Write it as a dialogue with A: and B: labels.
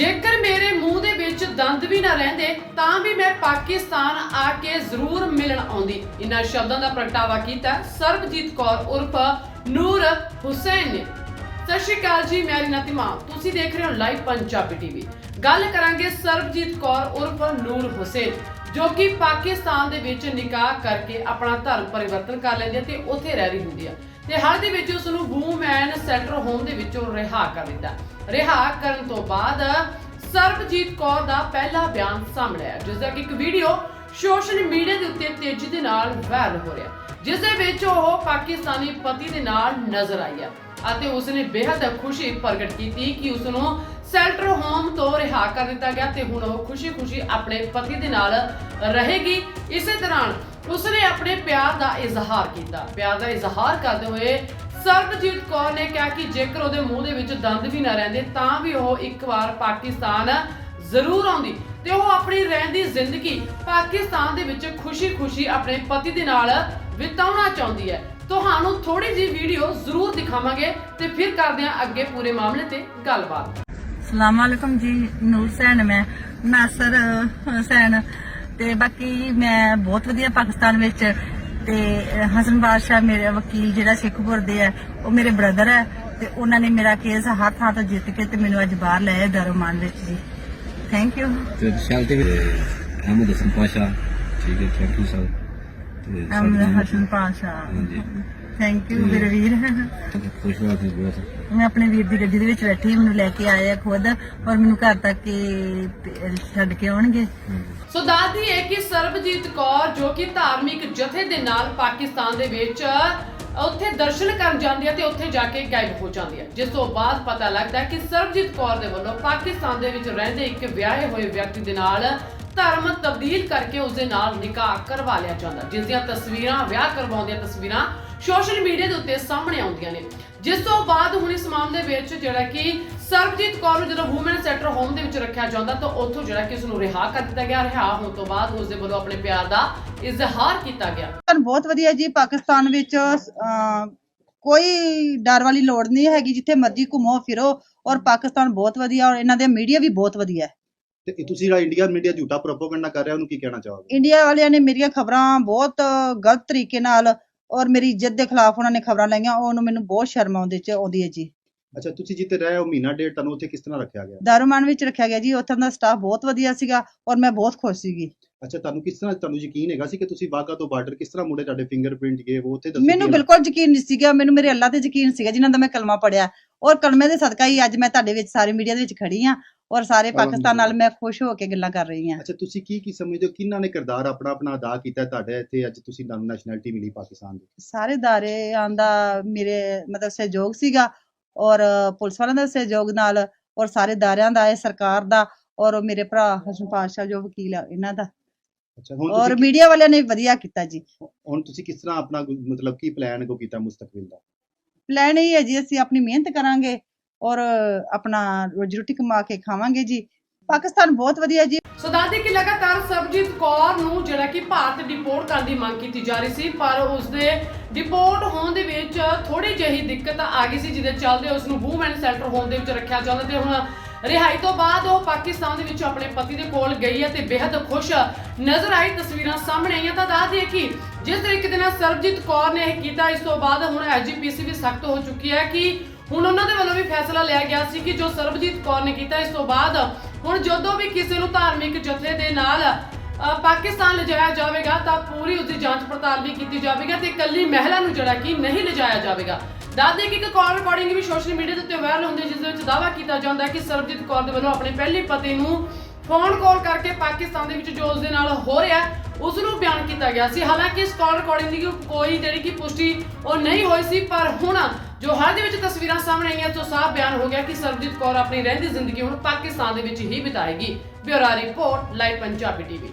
A: ਜੇਕਰ ਮੇਰੇ ਮੂੰਹ ਦੇ ਵਿੱਚ ਦੰਦ ਵੀ ਨਾ ਰਹਿੰਦੇ, ਤਾਂ ਵੀ ਮੈਂ ਪਾਕਿਸਤਾਨ ਆ ਕੇ ਜ਼ਰੂਰ ਮਿਲਣ ਆਉਂਦੀ। ਇਨ੍ਹਾਂ ਸ਼ਬਦਾਂ ਦਾ ਪ੍ਰਗਟਾਵਾ ਕੀਤਾ ਸਰਬਜੀਤ ਕੌਰ ਉਰਫ ਨੂਰ ਹੁਸੈਨ ਨੇ। ਸਤਿ ਸ਼੍ਰੀ ਅਕਾਲ ਜੀ, ਮੈਂ ਰੀਨਾ ਧੀਮਾਨ। ਤੁਸੀਂ ਦੇਖ ਰਹੇ ਹੋ ਲਾਈਵ ਪੰਜਾਬੀ ਟੀਵੀ। ਗੱਲ ਕਰਾਂਗੇ ਸਰਬਜੀਤ ਕੌਰ ਉਰਫ ਨੂਰ ਹੁਸੈਨ, ਜੋ ਕਿ ਪਾਕਿਸਤਾਨ ਦੇ ਵਿੱਚ ਨਿਕਾਹ ਕਰਕੇ ਆਪਣਾ ਧਰਮ ਪਰਿਵਰਤਨ ਕਰ ਲੈਂਦੀ ਹੈ ਤੇ ਉੱਥੇ ਰਹਿ ਰਹੀ ਹੁੰਦੀ ਹੈ। ਤੇ ਹਰ ਦੇ ਵਿੱਚ ਉਸ ਨੂੰ ਸੈਂਟਰ ਹੋਮ ਦੇ ਵਿੱਚੋਂ ਰਿਹਾ ਕਰ ਦਿੱਤਾ। ਰਿਹਾ ਕਰਨ ਤੋਂ ਬਾਅਦ ਸਰਬਜੀਤ ਕੌਰ ਦਾ ਪਹਿਲਾ ਬਿਆਨ ਸਾਹਮਣੇ ਆਇਆ, ਜਿਸ ਦਾ ਕਿ ਇੱਕ ਵੀਡੀਓ ਸੋਸ਼ਲ ਮੀਡੀਆ ਦੇ ਉੱਤੇ ਤੇਜ਼ੀ ਦੇ ਨਾਲ ਵਾਇਰਲ ਹੋ ਰਿਹਾ, ਜਿਸ ਦੇ ਵਿੱਚ ਉਹ ਪਾਕਿਸਤਾਨੀ ਪਤੀ ਦੇ ਨਾਲ ਨਜ਼ਰ ਆਈ ਹੈ ਅਤੇ ਉਸਨੇ ਬੇहद ਖੁਸ਼ੀ ਪ੍ਰਗਟ ਕੀਤੀ ਕਿ ਉਸ ਨੂੰ ਸੈਂਟਰ ਹੋਮ ਤੋਂ ਰਿਹਾ ਕਰ ਦਿੱਤਾ ਗਿਆ ਤੇ ਹੁਣ ਉਹ ਖੁਸ਼ੀ-ਖੁਸ਼ੀ ਆਪਣੇ ਪਤੀ ਦੇ ਨਾਲ ਰਹੇਗੀ। ਇਸੇ ਦੌਰਾਨ ਉਸਨੇ ਆਪਣੇ ਪਿਆਰ ਦਾ ਇਜ਼ਹਾਰ ਕੀਤਾ। ਪਿਆਰ ਦਾ ਇਜ਼ਹਾਰ ਕਰਦੇ ਹੋਏ ਸਰਬਜੀਤ ਕੌਰ ਨੇ ਕਿਹਾ ਕਿ ਜੇਕਰ ਉਹਦੇ ਮੂੰਹ ਦੇ ਵਿੱਚ ਦੰਦ ਵੀ ਨਾ ਰਹਿੰਦੇ, ਤਾਂ ਵੀ ਉਹ ਇੱਕ ਵਾਰ ਪਾਕਿਸਤਾਨ ਜ਼ਰੂਰ ਆਉਂਦੀ ਤੇ ਉਹ ਆਪਣੀ ਰਹਿੰਦੀ ਜ਼ਿੰਦਗੀ ਪਾਕਿਸਤਾਨ ਦੇ ਵਿੱਚ ਖੁਸ਼ੀ-ਖੁਸ਼ੀ ਆਪਣੇ ਪਤੀ ਦੇ ਨਾਲ ਬਿਤਾਉਣਾ ਚਾਹੁੰਦੀ ਹੈ। ਤੁਹਾਨੂੰ ਥੋੜੀ ਜਿਹੀ ਵੀਡੀਓ ਜ਼ਰੂਰ ਦਿਖਾਵਾਂਗੇ ਤੇ ਫਿਰ ਕਰਦੇ ਹਾਂ ਅੱਗੇ ਪੂਰੇ ਮਾਮਲੇ ਤੇ ਗੱਲਬਾਤ।
B: ਸਲਾਮ ਅਲੈਕਮ ਜੀ, ਨੂਰ ਸੈਨ ਮੈਂ। ਨਾਸਰ ਸੈਨ। ਤੇ ਬਾਕੀ ਮੈਂ ਬਹੁਤ ਵਧੀਆ ਪਾਕਿਸਤਾਨ ਵਿੱਚ ਤੇ ਹਸਨ ਬਾਦਸ਼ਾਹ ਮੇਰੇ ਵਕੀਲ ਜਿਹੜਾ ਸਿੱਖਪੁਰ ਦੇ ਹੈ ਉਹ ਮੇਰੇ ਬ੍ਰਦਰ ਹੈ ਤੇ ਉਹਨਾਂ ਨੇ ਮੇਰਾ ਕੇਸ ਹਰ ਥਾਂ ਤੋਂ ਜਿੱਤ ਕੇ ਤੇ ਮੈਨੂੰ ਅੱਜ ਬਾਹਰ ਲੈ ਆਏ ਦਰਮਾਨ ਵਿੱਚ ਜੀ। ਥੈਂਕ ਯੂ
C: ਤੇ ਸ਼ਾਲ ਤੇ ਅਹਿਮਦ ਹਸਨ ਪਾਸ਼ਾ ਠੀਕ ਹੈ ਥੈਂਕ ਯੂ ਸਰ ਤੇ
B: ਹਸਨ ਪਾਸ਼ਾ ਥੈਂਕ ਯੂ ਮੇਰੇ ਵੀਰ।
C: ਖੁਸ਼ ਬਹੁਤ।
B: ਮੈਂ ਆਪਣੇ ਵੀਰ ਦੀ ਗੱਡੀ ਦੇ ਵਿੱਚ ਬੈਠੀ ਮੈਨੂੰ ਲੈ ਕੇ ਆਏ ਆ ਖੁਦ ਔਰ ਮੈਨੂੰ ਘਰ ਤੱਕ ਹੀ ਛੱਡ ਕੇ ਆਉਣਗੇ।
A: ਸੋ ਦੱਸਦੀ ਹੈ ਕਿ ਸਰਬਜੀਤ ਕੌਰ ਜੋ ਕਿ ਧਾਰਮਿਕ ਜਥੇ ਦੇ ਨਾਲ ਪਾਕਿਸਤਾਨ ਦੇ ਵਿੱਚ ਉੱਥੇ ਦਰਸ਼ਨ ਕਰਨ ਜਾਂਦੀ ਹੈ ਤੇ ਉੱਥੇ ਜਾ ਕੇ ਗਾਇਬ ਹੋ ਜਾਂਦੀ ਹੈ ਜਿਸ ਤੋਂ ਬਾਅਦ ਪਤਾ ਲੱਗਦਾ ਹੈ ਕਿ ਸਰਬਜੀਤ ਕੌਰ ਦੇ ਵੱਲੋਂ ਪਾਕਿਸਤਾਨ ਦੇ ਵਿੱਚ ਰਹਿੰਦੇ ਇੱਕ ਵਿਆਹੇ ਹੋਏ ਵਿਅਕਤੀ ਦੇ ਨਾਲ ਧਰਮ ਤਬਦੀਲ ਕਰਕੇ ਉਸ ਦੇ ਨਾਲ ਨਿਕਾਹ ਕਰਵਾ ਲਿਆ ਜਾਂਦਾ। ਜਿਸ ਦੀਆਂ ਤਸਵੀਰਾਂ, ਵਿਆਹ ਕਰਵਾਉਂਦੀਆਂ ਤਸਵੀਰਾਂ ਸੋਸ਼ਲ ਮੀਡੀਆ ਦੇ ਉੱਤੇ ਸਾਹਮਣੇ ਆਉਂਦੀਆਂ ਨੇ। ਜਿਸ ਤੋਂ ਬਾਅਦ ਹੁਣ ਇਸ ਮਾਮਲੇ ਵਿੱਚ ਜਿਹੜਾ ਕਿ ਸਰਬਜੀਤ ਕੌਰ ਨੂੰ ਜਦੋਂ ਵੂਮਨ ਸੈਂਟਰ ਹੋਮ ਦੇ ਵਿੱਚ ਰੱਖਿਆ ਜਾਂਦਾ, ਤਾਂ ਉੱਥੋਂ ਜਿਹੜਾ ਕਿ ਉਸ ਨੂੰ ਰਿਹਾ ਕਰ ਦਿੱਤਾ ਗਿਆ। ਰਿਹਾ ਹੋਣ ਤੋਂ ਬਾਅਦ ਉਸ ਦੇ ਵੱਲੋਂ ਆਪਣੇ ਪਿਆਰ ਦਾ ਇਜ਼ਹਾਰ ਕੀਤਾ ਗਿਆ।
D: ਬਹੁਤ ਵਧੀਆ ਜੀ, ਪਾਕਿਸਤਾਨ ਵਿੱਚ ਕੋਈ ਡਰ ਵਾਲੀ ਲੋੜ ਨਹੀਂ ਹੈਗੀ, ਜਿੱਥੇ ਮਰਜ਼ੀ ਘੁੰਮੋ, ਫਿਰੋ ਔਰ ਪਾਕਿਸਤਾਨ ਬਹੁਤ ਵਧੀਆ ਔਰ ਇਹਨਾਂ ਦੇ ਮੀਡੀਆ ਵੀ ਬਹੁਤ ਵਧੀਆ ਹੈ।
E: ਤੇ ਤੁਸੀਂ ਜਿਹੜਾ ਇੰਡੀਆ ਮੀਡੀਆ ਝੂਠਾ ਪ੍ਰੋਪਗੈਂਡਾ ਕਰ ਰਿਹਾ ਉਹਨੂੰ ਕੀ ਕਹਿਣਾ ਚਾਹੋਗੇ?
D: ਇੰਡੀਆ ਵਾਲਿਆਂ ਨੇ ਮੇਰੀਆਂ ਖਬਰਾਂ ਬਹੁਤ ਗਲਤ ਤਰੀਕੇ ਨਾਲ ਔਰ ਮੇਰੀ ਇੱਜ਼ਤ ਦੇ ਖਿਲਾਫ ਉਹਨਾਂ ਨੇ ਖਬਰਾਂ ਲਾਈਆਂ ਉਹਨੂੰ ਮੈਨੂੰ ਬਹੁਤ ਸ਼ਰਮ ਆਉਂਦੀ ਚ ਆਉਂਦੀ ਹੈ ਜੀ।
E: ਅੱਛਾ ਤੁਸੀਂ ਜਿੱਥੇ ਰਹੇ ਹੋ ਮਹੀਨਾ ਡੇਢ ਤੁਹਾਨੂੰ ਉੱਥੇ ਕਿਸ ਤਰ੍ਹਾਂ ਰੱਖਿਆ ਗਿਆ?
D: ਦਾਰੂਮਾਨ ਵਿੱਚ ਰੱਖਿਆ ਗਿਆ ਜੀ ਉੱਥੋਂ ਦਾ ਸਟਾਫ ਬਹੁਤ ਵਧੀਆ ਸੀਗਾ ਔਰ ਮੈਂ ਬਹੁਤ ਖੁਸ਼ ਸੀਗੀ।
E: ਅੱਛਾ ਤੁਹਾਨੂੰ ਕਿਸ ਤਰ੍ਹਾਂ ਤੁਹਾਨੂੰ ਯਕੀਨ ਹੈਗਾ ਸੀ ਕਿ ਤੁਸੀਂ ਵਾਗਾ ਤੋਂ ਬਾਰਡਰ ਕਿਸ ਤਰ੍ਹਾਂ ਮੁੜੇ ਤੁਹਾਡੇ ਫਿੰਗਰਪ੍ਰਿੰਟ ਗਏ ਉਹ ਉੱਥੇ ਦੱਸੋ
D: ਮੈਨੂੰ ਬਿਲਕੁਲ ਯਕੀਨ ਨਹੀਂ ਸੀਗਾ ਮੈਨੂੰ ਮੇਰੇ ਅੱਲਾ ਤੇ ਯਕੀਨ ਸੀਗਾ ਜਿਨ੍ਹਾਂ ਦਾ ਮੈਂ ਕਲਮਾ ਪੜਿਆ ਔਰ ਕਲਮੇ ਦੇ ਸਦਕਾ ਹੀ ਅੱਜ ਮੈਂ ਤੁਹਾਡੇ ਵਿੱਚ ਸਾਰੇ ਮੀਡੀਆ ਦੇ ਵਿੱਚ ਖੜੀ ਆ ਔਰ ਸਾਰੇ ਪਾਕਿਸਤਾਨ ਨਾਲ ਮੈਂ ਖੁਸ਼ ਹੋ ਕੇ ਗੱਲਾਂ ਕਰ ਰਹੀ ਹਾਂ।
E: ਅੱਛਾ ਤੁਸੀਂ ਕੀ ਕੀ ਸਮਝਦੇ ਹੋ? ਕਿਹਨਾਂ ਨੇ ਕਿਰਦਾਰ ਆਪਣਾ ਆਪਣਾ ਅਦਾ ਕੀਤਾ ਤੁਹਾਡੇ ਇੱਥੇ? ਅੱਜ ਤੁਸੀਂ ਤੁਹਾਨੂੰ ਨੈਸ਼ਨੈਲਿਟੀ ਮਿਲੀ ਪਾਕਿਸਤਾਨ ਦੀ।
D: ਸਾਰੇ ਦਾਰੇ ਆਂਦਾ ਮੇਰੇ ਮਤਲਬ ਸਹਿਯੋਗ ਸੀਗਾ ਔਰ ਪੁਲਿਸ ਵਾਲਿਆਂ ਦਾ ਸਹਿਯੋਗ ਨਾਲ ਔਰ ਸਾਰੇ ਦਾਰਿਆਂ ਦਾ ਇਹ ਸਰਕਾਰ ਦਾ ਔਰ ਮੇਰੇ ਭਰਾ ਹਸਨ ਪਾਸ਼ਾ ਜੋ ਵਕੀਲ ਆ ਇਹਨਾਂ ਦਾ। ਔਰ ਮੀਡੀਆ ਵਾਲਿਆਂ ਨੇ ਵਧੀਆ ਕੀਤਾ ਜੀ।
E: ਹੁਣ ਤੁਸੀਂ ਕਿਸ ਤਰ੍ਹਾਂ ਆਪਣਾ ਮਤਲਬ ਕੀ ਪਲਾਨ ਕੋ ਕੀਤਾ ਮੁਸਤਕਬਲ ਦਾ?
D: ਪਲਾਨ ਇਹ ਹੈ ਜੀ, ਅਸੀਂ ਆਪਣੀ ਮਿਹਨਤ ਕਰਾਂਗੇ ਔਰ ਆਪਣਾ ਰੋਜੀ ਰੋਟੀ ਕਮਾ ਕੇ ਖਾਵਾਂਗੇ ਜੀ। ਪਾਕਿਸਤਾਨ ਬਹੁਤ ਵਧੀਆ ਜੀ।
A: ਸੋ ਦੱਸਦੇ ਕਿ ਲਗਾਤਾਰ ਸਰਬਜੀਤ ਕੌਰ ਨੂੰ ਜਿਹੜਾ ਕਿ ਭਾਰਤ ਡਿਪੋਰਟ ਕਰਨ ਦੀ ਮੰਗ ਕੀਤੀ ਜਾ ਰਹੀ ਸੀ, ਪਰ ਉਸਦੇ ਡਿਪੋਰਟ ਹੋਣ ਦੇ ਵਿੱਚ ਥੋੜੀ ਜਿਹੀ ਦਿੱਕਤ ਆ ਗਈ ਸੀ, ਜਿਹਦੇ ਚੱਲਦੇ ਉਸ ਨੂੰ ਵੂਮਨ ਸੈਂਟਰ ਹੋਮ ਦੇ ਵਿੱਚ ਰੱਖਿਆ ਜਾਂਦਾ ਤੇ ਹੁਣ ਰਿਹਾਈ ਤੋਂ ਬਾਅਦ ਉਹ ਪਾਕਿਸਤਾਨ ਦੇ ਵਿੱਚ ਆਪਣੇ ਪਤੀ ਦੇ ਕੋਲ ਗਈ ਹੈ ਤੇ ਬੇहद ਖੁਸ਼ ਨਜ਼ਰ ਆਈ ਤਸਵੀਰਾਂ ਸਾਹਮਣੇ ਆਈਆਂ ਤਾਂ ਦੱਸ ਦਈਏ ਕਿ ਜਿਸ ਤਰੀਕੇ ਦੇ ਨਾਲ ਸਰਬਜੀਤ ਕੌਰ ਨੇ ਇਹ ਕੀਤਾ, ਇਸ ਤੋਂ ਬਾਅਦ ਹੁਣ ਐਜੀਪੀਸੀ ਵੀ ਸਖਤ ਹੋ ਚੁੱਕੀ ਹੈ ਕਿ ਹੁਣ ਉਹਨਾਂ ਦੇ ਵੱਲੋਂ ਵੀ ਫੈਸਲਾ ਲਿਆ ਗਿਆ ਸੀ ਕਿ ਜੋ ਸਰਬਜੀਤ ਕੌਰ ਨੇ ਕੀਤਾ, ਇਸ ਤੋਂ ਬਾਅਦ ਹੁਣ ਜਦੋਂ ਵੀ ਕਿਸੇ ਨੂੰ ਧਾਰਮਿਕ ਜਥੇ ਦੇ ਨਾਲ ਪਾਕਿਸਤਾਨ ਲਿਜਾਇਆ ਜਾਵੇਗਾ ਤਾਂ ਪੂਰੀ ਉਸਦੀ ਜਾਂਚ ਪੜਤਾਲ ਵੀ ਕੀਤੀ ਜਾਵੇਗੀ ਤੇ ਇਕੱਲੀ ਮਹਿਲਾ ਨੂੰ ਜਿਹੜਾ ਕਿ ਨਹੀਂ ਲਿਜਾਇਆ ਜਾਵੇਗਾ। ਦੱਸਦੇ ਕਿ ਇੱਕ ਕਾਲ ਰਿਕਾਰਡਿੰਗ ਵੀ ਸੋਸ਼ਲ ਮੀਡੀਆ ਦੇ ਉੱਤੇ ਵਾਇਰਲ ਹੁੰਦੀ ਜਿਸ ਦੇ ਵਿੱਚ ਦਾਅਵਾ ਕੀਤਾ ਜਾਂਦਾ ਹੈ ਕਿ ਸਰਬਜੀਤ ਕੌਰ ਦੇ ਵੱਲੋਂ ਆਪਣੇ ਪਹਿਲੇ ਪਤੀ ਨੂੰ ਫੋਨ ਕਾਲ ਕਰਕੇ ਪਾਕਿਸਤਾਨ ਦੇ ਵਿੱਚ ਜੋ ਉਸ ਦੇ ਨਾਲ ਹੋ ਰਿਹਾ ਹੈ, ਉਸ ਨੂੰ ਬਿਆਨ ਕੀਤਾ ਗਿਆ ਸੀ। ਹਾਲਾਂਕਿ ਇਸ ਕਾਲ ਰਿਕਾਰਡਿੰਗ ਦੀ ਕੋਈ ਜਿਹੜੀ ਕਿ ਪੁਸ਼ਟੀ ਉਹ ਨਹੀਂ ਹੋਈ ਸੀ ਪਰ ਹੁਣ ਜੋ ਹਾਲ ਦੇ ਵਿੱਚ ਤਸਵੀਰਾਂ ਸਾਹਮਣੇ ਆਈਆਂ ਤੋਂ ਸਾਫ਼ ਬਿਆਨ ਹੋ ਗਿਆ ਕਿ ਸਰਬਜੀਤ ਕੌਰ ਆਪਣੀ ਰਹਿੰਦੀ ਜ਼ਿੰਦਗੀ ਹੁਣ ਪਾਕਿਸਤਾਨ ਦੇ ਵਿੱਚ ਹੀ ਬਿਤਾਏਗੀ। Bureau report live Punjabi TV.